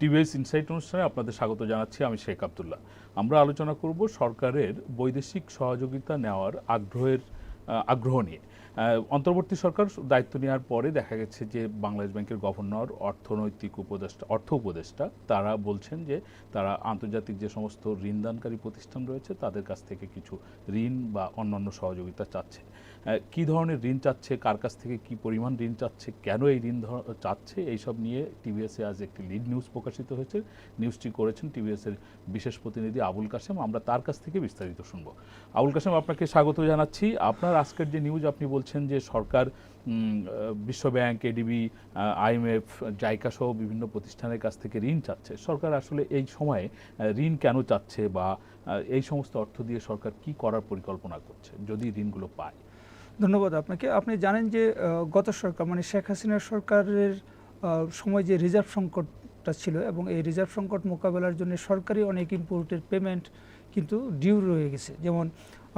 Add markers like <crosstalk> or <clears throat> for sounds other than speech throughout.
TVS insight অনুষ্ঠানে আপনাদের স্বাগত জানাচ্ছি, আমি শেখ আবদুল্লাহ। আমরা আলোচনা করব সরকারের বৈদেশিক সহযোগিতা নেওয়ার আগ্রহের আগ্রহ নিয়ে। অন্তর্বর্তী সরকার দায়িত্ব নেওয়ার পরে দেখা গেছে যে বাংলাদেশ ব্যাংকের গভর্নর, অর্থনৈতিক উপদেষ্টা, অর্থ উপদেষ্টা, তারা বলছেন যে তারা আন্তর্জাতিক যে সমস্ত ঋণদানকারী প্রতিষ্ঠান রয়েছে, তাদের কাছ থেকে কিছু ঋণ বা অন্যান্য সহযোগিতা চাচ্ছে। কি ধরনের ঋণ চাচ্ছে, কার কাছ থেকে কি পরিমাণ ঋণ চাচ্ছে, কেন এই ঋণ চাচ্ছে, এইসব নিয়ে টিভিএসে আজ একটি লিড নিউজ প্রকাশিত হয়েছে। নিউজটি করেছেন টিভিএসের বিশেষ প্রতিনিধি আবুল কাশেম। আমরা তার কাছ থেকে বিস্তারিত শুনব। আবুল কাশেম, আপনাকে স্বাগত জানাচ্ছি। আপনার আজকের যে নিউজ আপনি বলছেন যে সরকার বিশ্বব্যাংক এডিবি আইএমএফ জাইকা সহ বিভিন্ন প্রতিষ্ঠানের কাছ থেকে ঋণ চাচ্ছে। সরকার আসলে এই সময়ে ঋণ কেন চাচ্ছে বা এই সমস্ত অর্থ দিয়ে সরকার কি করার পরিকল্পনা করছে, যদি ঋণগুলো পায়? ধন্যবাদ আপনাকে। আপনি জানেন যে গত সরকার মানে শেখ হাসিনার সরকারের সময় যে রিজার্ভ সংকটটা ছিল এবং এই রিজার্ভ সংকট মোকাবেলার জন্য সরকারি অনেক ইম্পোর্টের পেমেন্ট কিন্তু ডিউ রয়ে গেছে। যেমন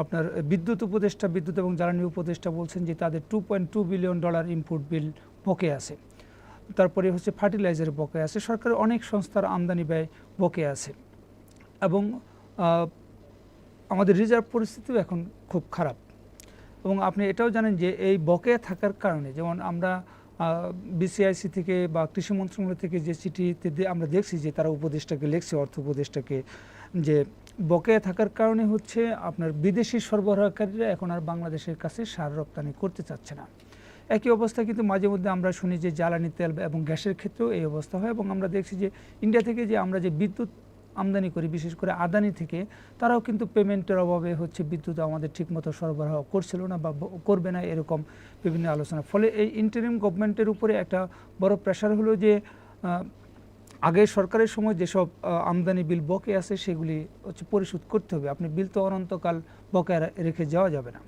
আপনার বিদ্যুৎ উপদেষ্টা, বিদ্যুৎ এবং জ্বালানি উপদেষ্টা বলছেন যে, তাদের two point two billion dollar import bill বকে আছে। তারপরে হচ্ছে ফার্টিলাইজার বকে আছে। সরকারের অনেক সংস্থার আমদানি ব্যয় বকে আছে। এবং আমাদের রিজার্ভ পরিস্থিতিও এখন খুব খারাপ। এবং আপনি এটাও জানেন যে এই বকেয়া থাকার কারণে, যেমন আমরা বিসিআইসি থেকে বা কৃষি মন্ত্রণালয় থেকে যে চিঠিতে আমরা দেখছি যে তারা উপদেষ্টাকে লিখছে, অর্থ উপদেষ্টাকে, যে বকেয়া থাকার কারণে হচ্ছে আপনার বিদেশি সরবরাহকারীরা এখন আর বাংলাদেশের কাছে সার রপ্তানি করতে চাচ্ছে না। একই অবস্থা কিন্তু মাঝে মধ্যে আমরা শুনি যে জ্বালানি তেল এবং গ্যাসের ক্ষেত্রেও এই অবস্থা হয় এবং আমরা দেখছি যে ইন্ডিয়া থেকে যে আমরা যে বিদ্যুৎ আমদানি করি, বিশেষ করে আদানি থেকে, তারাও কিন্তু পেমেন্টের অভাবে হচ্ছে বিদ্যুৎ আমাদের ঠিকমতো সরবরাহ করছিল না বা করবে না এরকম বিভিন্ন আলোচনা। ফলে এই ইন্টারিম গভর্নমেন্টের উপরে একটা বড় প্রেশার হলো যে আগে সরকারের সময় যেসব আমদানি বিল বকে আছে সেগুলি হচ্ছে পরিশোধ করতে হবে। আপনি বিল তো অনন্তকাল বকেয়া রা- রেখে যাওয়া যাবে না।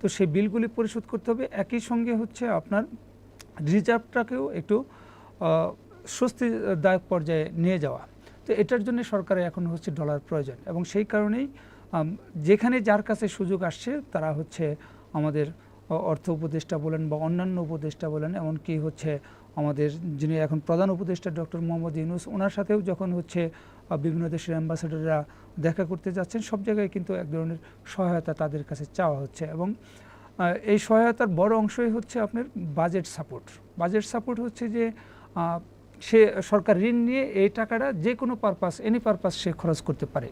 তো সেই বিলগুলি পরিশোধ করতে হবে। একই সঙ্গে হচ্ছে আপনার রিজার্ভটাকেও একটু স্বস্তিদায়ক পর্যায়ে নিয়ে যাওয়া। তো এটার জন্য সরকারের এখন হচ্ছে ডলার প্রয়োজন এবং সেই কারণেই যেখানে যার কাছে সুযোগ আসছে তারা হচ্ছে আমাদের অর্থ উপদেষ্টা বলেন বা অন্যান্য উপদেষ্টা বলেন, এমনকি হচ্ছে আমাদের যিনি এখন প্রধান উপদেষ্টা ডক্টর মোহাম্মদ ইউনুস, ওনার সাথেও যখন হচ্ছে বিভিন্ন দেশের অ্যাম্বাসেডাররা দেখা করতে যাচ্ছেন, সব জায়গায় কিন্তু এক ধরনের সহায়তা তাদের কাছে চাওয়া হচ্ছে এবং এই সহায়তার বড় অংশই হচ্ছে আপনার বাজেট সাপোর্ট বাজেট সাপোর্ট হচ্ছে যে সে সরকার ঋণ নিয়ে এই টাকাটা যে কোনো পারপাস এনি পারপাস সে খরচ করতে পারে।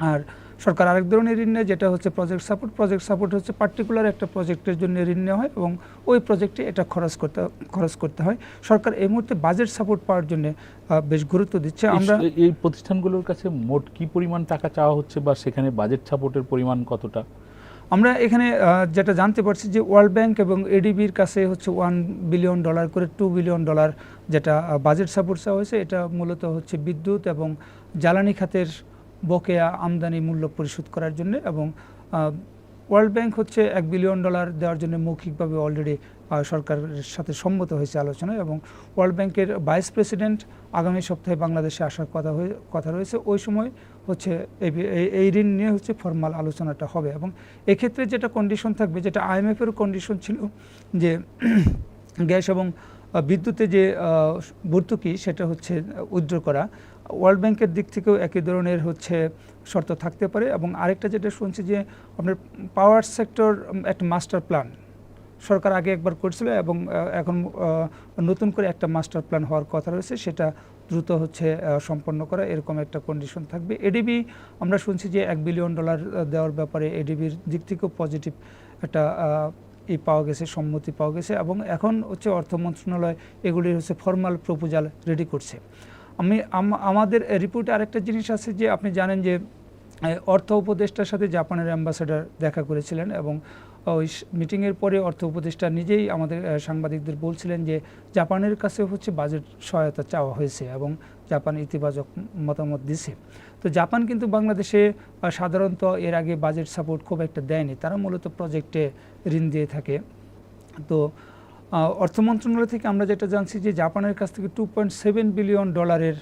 আর সরকার আরেক ধরনের ঋণ নেয় যেটা হচ্ছে প্রজেক্ট সাপোর্ট প্রজেক্ট সাপোর্ট হচ্ছে পার্টিকুলার একটা প্রজেক্টের জন্য ঋণ নেওয়া হয় এবং ওই প্রজেক্টে এটা খরচ করতে খরচ করতে হয়। সরকার এই মুহূর্তে বাজেট সাপোর্ট পাওয়ার জন্য বেশ গুরুত্ব দিচ্ছে। আমরা এই- প্রতিষ্ঠানগুলোর কাছে মোট কি পরিমাণ টাকা চাওয়া হচ্ছে বা সেখানে বাজেট সাপোর্টের পরিমাণ কতটা? আমরা এখানে যেটা জানতে পারছি যে ওয়ার্ল্ড ব্যাংক এবং এডিবির কাছে হচ্ছে ওয়ান বিলিয়ন ডলার করে টু বিলিয়ন ডলার যেটা বাজেট সাপোর্ট চাওয়া হয়েছে, এটা মূলত হচ্ছে বিদ্যুৎ এবং জ্বালানি খাতের বকেয়া আমদানি মূল্য পরিশোধ করার জন্য এবং ওয়ার্ল্ড ব্যাংক হচ্ছে এক বিলিয়ন ডলার দেওয়ার জন্য মৌখিকভাবে অলরেডি সরকারের সাথে সম্মত হয়েছে আলোচনায় এবং ওয়ার্ল্ড ব্যাংকের ভাইস প্রেসিডেন্ট আগামী সপ্তাহে বাংলাদেশে আসার কথা হয়ে, কথা রয়েছে। ওই সময় হচ্ছে এই ঋণ নিয়ে হচ্ছে ফর্মাল আলোচনাটা হবে এবং এক্ষেত্রে যেটা কন্ডিশন থাকবে, যেটা আইএমএফেরও কন্ডিশন ছিল যে <clears throat> গ্যাস এবং বিদ্যুতে যে ভর্তুকি সেটা হচ্ছে উইথড্র করা। ওয়ার্ল্ড ব্যাংকের দিক থেকেও একই ধরনের হচ্ছে শর্ত থাকতে পারে এবং আরেকটা যেটা শুনছি যে, আপনার পাওয়ার সেক্টর একটা মাস্টার প্ল্যান। সরকার আগে একবার করছিল এবং এখন নতুন করে একটা মাস্টার প্ল্যান হওয়ার কথা রয়েছে, সেটা দ্রুত হচ্ছে সম্পন্ন করা, এরকম একটা কন্ডিশন থাকবে। এডিবি আমরা শুনছি যে এক বিলিয়ন ডলার দেওয়ার ব্যাপারে এডিবির দিক থেকেও পজিটিভ একটা ই পাওয়া গেছে, সম্মতি পাওয়া গেছে এবং এখন হচ্ছে অর্থ মন্ত্রণালয় এগুলি হচ্ছে ফর্মাল প্রপোজাল রেডি করছে। আমি আমাদের রিপোর্টে আরেকটা জিনিস আছে যে আপনি জানেন যে অর্থ উপদেষ্টার সাথে জাপানের অ্যাম্বাসেডার দেখা করেছিলেন এবং ওই মিটিংয়ের পরে অর্থ উপদেষ্টা নিজেই আমাদের সাংবাদিকদের বলছিলেন যে জাপানের কাছে হচ্ছে বাজেট সহায়তা চাওয়া হয়েছে এবং জাপান ইতিবাচক মতামত দিছে। তো জাপান কিন্তু বাংলাদেশে সাধারণত এর আগে বাজেট সাপোর্ট খুব একটা দেয়নি। তারা মূলত প্রজেক্টে ঋণ দিয়ে থাকে। তো অর্থ মন্ত্রণালয় থেকে আমরা যেটা জানছি যে জাপানের কাছ থেকে টু পয়েন্ট সেভেন বিলিয়ন ডলারের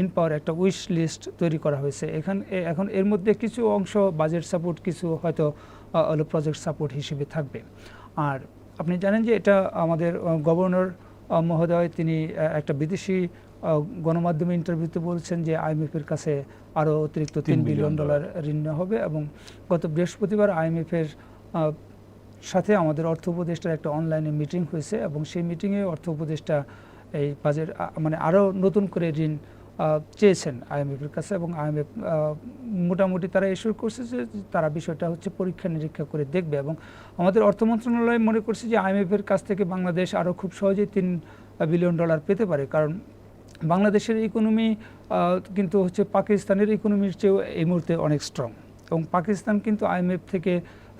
ঋণ পাওয়ার একটা উইশ লিস্ট তৈরি করা হয়েছে। এখান এখন এর মধ্যে কিছু অংশ বাজেট সাপোর্ট কিছু হয়তো হলো প্রজেক্ট সাপোর্ট হিসেবে থাকবে। আর আপনি জানেন যে এটা আমাদের গভর্নর মহোদয় তিনি একটা বিদেশি গণমাধ্যমে ইন্টারভিউতে বলছেন যে আইএমএফের কাছে আরও অতিরিক্ত তিন বিলিয়ন ডলার ঋণ নেওয়া হবে এবং গত বৃহস্পতিবার আইএমএফের সাথে আমাদের অর্থ উপদেষ্টার একটা অনলাইনে মিটিং হয়েছে এবং সেই মিটিংয়ে অর্থ উপদেষ্টা এই বাজেট মানে আরও নতুন করে ঋণ চেয়েছেন আইএমএফের কাছে এবং আইএমএফ মোটামুটি তারা এসুর করছে যে তারা বিষয়টা হচ্ছে পরীক্ষা নিরীক্ষা করে দেখবে এবং আমাদের অর্থ মন্ত্রণালয় মনে করছে যে আইএমএফের কাছ থেকে বাংলাদেশ আরও খুব সহজেই তিন বিলিয়ন ডলার পেতে পারে। কারণ বাংলাদেশের ইকোনমি কিন্তু হচ্ছে পাকিস্তানের ইকোনমির চেয়েও এই মুহূর্তে অনেক স্ট্রং এবং পাকিস্তান কিন্তু আইএমএফ থেকে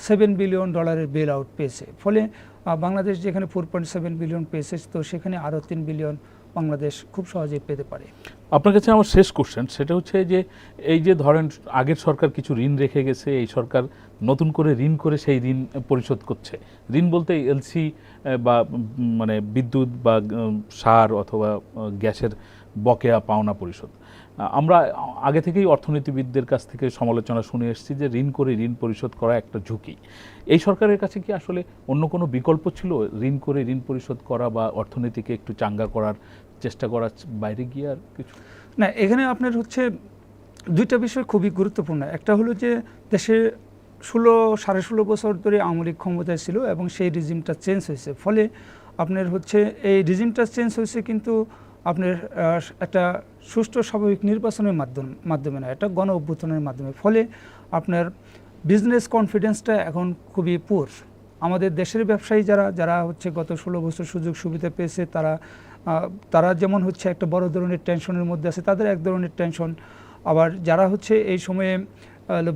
সেভেন বিলিয়ন ডলারের বেল আউট পেয়েছে। ফলে বাংলাদেশ যেখানে ফোর পয়েন্ট সেভেন বিলিয়ন পেয়েছে, তো সেখানে আরও তিন বিলিয়ন বাংলাদেশ খুব সহজেই পেতে পারে। আপনার কাছে আমার শেষ কোশ্চেন সেটা হচ্ছে যে, এই যে ধরেন আগের সরকার কিছু ঋণ রেখে গেছে, এই সরকার নতুন করে ঋণ করে সেই ঋণ পরিশোধ করছে। ঋণ বলতে এলসি বা মানে বিদ্যুৎ বা সার অথবা গ্যাসের বকেয়া পাওনা পরিশোধ। আমরা আগে থেকেই অর্থনীতিবিদদের কাছ থেকে সমালোচনা শুনে এসেছি যে ঋণ করে ঋণ পরিশোধ করা একটা ঝুঁকি। এই সরকারের কাছে কি আসলে অন্য কোনো বিকল্প ছিল ঋণ করে ঋণ পরিশোধ করা বা অর্থনীতিকে একটু চাঙ্গা করার চেষ্টা করার বাইরে গিয়ে আর কিছু? না, এখানে আপনার হচ্ছে দুইটা বিষয় খুবই গুরুত্বপূর্ণ। একটা হলো যে দেশে ষোলো, সাড়ে ষোলো বছর ধরে আওয়ামী লীগ ক্ষমতায় ছিল এবং সেই রিজিমটা চেঞ্জ হয়েছে। ফলে আপনার হচ্ছে এই রিজিমটা চেঞ্জ হয়েছে কিন্তু আপনার একটা সুষ্ঠু স্বাভাবিক নির্বাচনের মাধ্যম, মাধ্যমে না এটা গণ অভ্যুত্থানের মাধ্যমে। ফলে আপনার বিজনেস কনফিডেন্সটা এখন খুবই পুর আমাদের দেশের ব্যবসায়ী যারা যারা হচ্ছে গত ষোলো বছর সুযোগ সুবিধা পেয়েছে, তারা তারা যেমন হচ্ছে একটা বড় ধরনের টেনশনের মধ্যে আছে, তাদের এক ধরনের টেনশন আবার যারা হচ্ছে এই সময়ে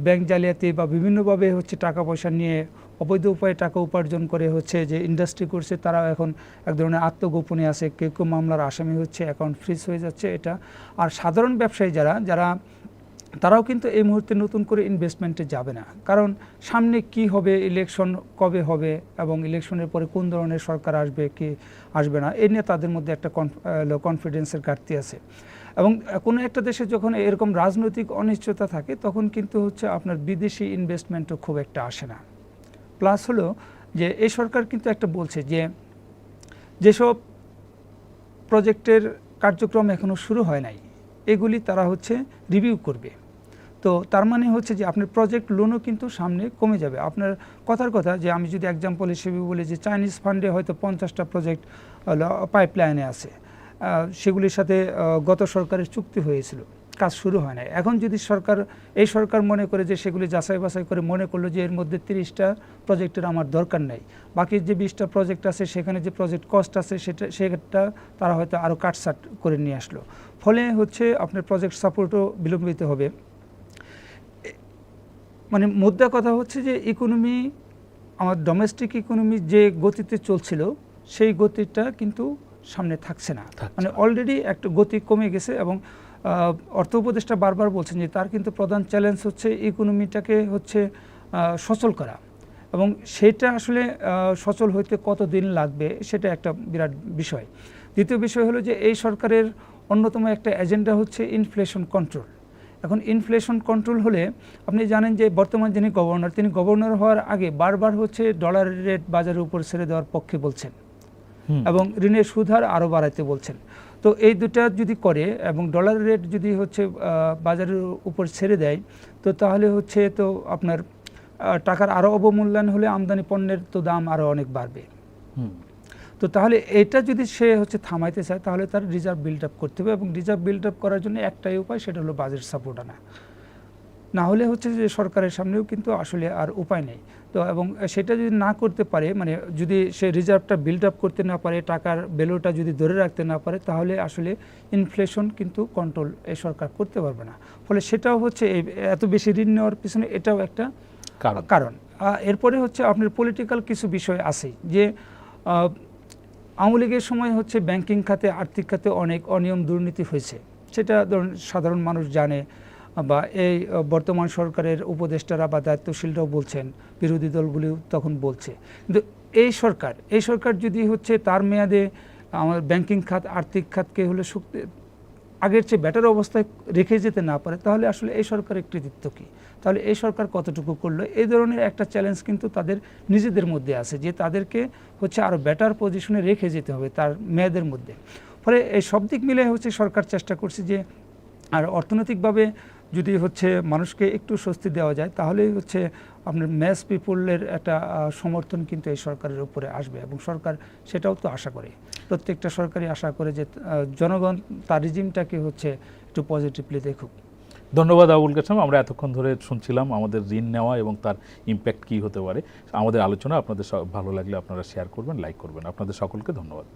ব্যাংক জালিয়াতি বা বিভিন্নভাবে হচ্ছে টাকা পয়সা নিয়ে অবৈধ উপায়ে টাকা উপার্জন করে হচ্ছে যে ইন্ডাস্ট্রি করছে তারা এখন এক ধরনের আত্মগোপনে আছে। কেউ কেউ মামলার আসামি হচ্ছে অ্যাকাউন্ট ফ্রিজ হয়ে যাচ্ছে এটা। আর সাধারণ ব্যবসায়ী যারা যারা, তারাও কিন্তু এই মুহূর্তে নতুন করে ইনভেস্টমেন্টে যাবে না। কারণ সামনে কি হবে ইলেকশন কবে হবে এবং ইলেকশনের পরে কোন ধরনের সরকার আসবে, কি আসবে না, এ নিয়ে তাদের মধ্যে একটা কনফিডেন্সের ঘাটতি আছে। এবং কোনো একটা দেশে যখন এরকম রাজনৈতিক অনিশ্চয়তা থাকে, তখন কিন্তু হচ্ছে আপনার বিদেশি ইনভেস্টমেন্টও খুব একটা আসে না। প্লাস হলো যে এই সরকার কিন্তু একটা বলছে যে যেসব প্রজেক্টের কার্যক্রম এখনও শুরু হয় নাই, এগুলি তারা হচ্ছে রিভিউ করবে। তো তার মানে হচ্ছে যে আপনার প্রজেক্ট লোনও কিন্তু সামনে কমে যাবে। আপনার কথার কথা যে আমি যদি এক্সাম্পল হিসেবে বলি যে চাইনিজ ফান্ডে হয়তো পঞ্চাশটা প্রজেক্ট পাইপলাইনে আছে। সেগুলির সাথে গত সরকারের চুক্তি হয়েছিল। কাজ শুরু হয় নাই। এখন যদি সরকার এই সরকার মনে করে যে সেগুলি যাচাই বাছাই করে মনে করল যে এর মধ্যে তিরিশটা প্রজেক্টের আমার দরকার নেই বাকি যে বিশটা প্রজেক্ট আছে সেখানে যে প্রজেক্ট কস্ট আছে সেটা সেটা তারা হয়তো আরও কাটসাট করে নিয়ে আসলো। ফলে হচ্ছে আপনার প্রজেক্ট সাপোর্টও বিলম্বিত হবে। মানে মুদ্রা কথা হচ্ছে যে ইকোনমি আমার ডোমেস্টিক ইকোনমি যে গতিতে চলছিল সেই গতিটা কিন্তু সামনে থাকছে না। মানে অলরেডি একটা গতি কমে গেছে এবং অর্থ উপদেষ্টা বারবার বলছেন যে তার কিন্তু প্রধান চ্যালেঞ্জ হচ্ছে ইকোনমিটাকে হচ্ছে সচল করা। এবং সেটা আসলে সচল হইতে কতদিন লাগবে সেটা একটা বিরাট বিষয়। দ্বিতীয় বিষয় হলো যে এই সরকারের অন্যতম একটা এজেন্ডা হচ্ছে ইনফ্লেশন কন্ট্রোল। এখন ইনফ্লেশন কন্ট্রোল হলে আপনি জানেন যে বর্তমান যিনি গভর্নর তিনি গভর্নর হওয়ার আগে বারবার হচ্ছে ডলারের রেট বাজারের উপর ছেড়ে দেওয়ার পক্ষে বলছেন। এবং ঋণের সুদহার আরও বাড়াইতে বলছেন। তো এই দুটা যদি করে এবং ডলার রেট যদি হচ্ছে বাজারের উপর ছেড়ে দেয় তো তাহলে হচ্ছে তো আপনার টাকার আরও অবমূল্যায়ন হলে আমদানি পণ্যের তো দাম আরও অনেক বাড়বে। তো তাহলে এটা যদি সে হচ্ছে থামাইতে চায় তাহলে তার রিজার্ভ বিল্ড আপ করতে হবে এবং রিজার্ভ বিল্ড আপ করার জন্য একটাই উপায় সেটা হলো বাজেট সাপোর্ট আনা। না হলে হচ্ছে যে সরকারের সামনেও কিন্তু আসলে আর উপায় নেই। তো এবং সেটা যদি না করতে পারে মানে যদি সে রিজার্ভটা বিল্ড আপ করতে না পারে টাকার ভ্যালুটা যদি ধরে রাখতে না পারে তাহলে আসলে ইনফ্লেশন কিন্তু কন্ট্রোল এ সরকার করতে পারবে না। ফলে সেটাও হচ্ছে এত বেশি ঋণ নেওয়ার পিছনে এটাও একটা কারণ। এরপরে হচ্ছে আপনার পলিটিক্যাল কিছু বিষয় আছে যে আওয়ামী লীগের সময় হচ্ছে ব্যাংকিং খাতে আর্থিক খাতে অনেক অনিয়ম দুর্নীতি হয়েছে। সেটা ধরুন সাধারণ মানুষ জানে বা এই বর্তমান সরকারের উপদেষ্টারা বা দায়িত্বশীলরাও বলছেন, বিরোধী দলগুলিও তখন বলছে। কিন্তু এই সরকার এই সরকার যদি হচ্ছে তার মেয়াদে আমার ব্যাংকিং খাত, আর্থিক খাতকে হলে শক্তি, আগের চেয়ে বেটার অবস্থায় রেখে যেতে না পারে, তাহলে আসলে এই সরকারের কৃতিত্ব কী? তাহলে এই সরকার কতটুকু করল? এই ধরনের একটা চ্যালেঞ্জ কিন্তু তাদের নিজেদের মধ্যে আছে, যে তাদেরকে হচ্ছে আরও বেটার পজিশনে রেখে যেতে হবে তার মেয়াদের মধ্যে। ফলে এই সব দিক মিলে হচ্ছে সরকার চেষ্টা করছে যে, আর অর্থনৈতিকভাবে যদি হচ্ছে মানুষকে একটু স্বস্তি দেওয়া যায়, তাহলেই হচ্ছে আপনার ম্যাস পিপুলের একটা সমর্থন কিন্তু এই সরকারের উপরে আসবে এবং সরকার সেটাও তো আশা করে। প্রত্যেকটা সরকারই আশা করে যে জনগণ তার রিজিমটাকে হচ্ছে একটু পজিটিভলি দেখুক। ধন্যবাদ আবুল কাসেম আমরা এতক্ষণ ধরে শুনছিলাম আমাদের ঋণ নেওয়া এবং তার ইম্প্যাক্ট কী হতে পারে। আমাদের আলোচনা আপনাদের ভালো লাগলে আপনারা শেয়ার করবেন লাইক করবেন। আপনাদের সকলকে ধন্যবাদ।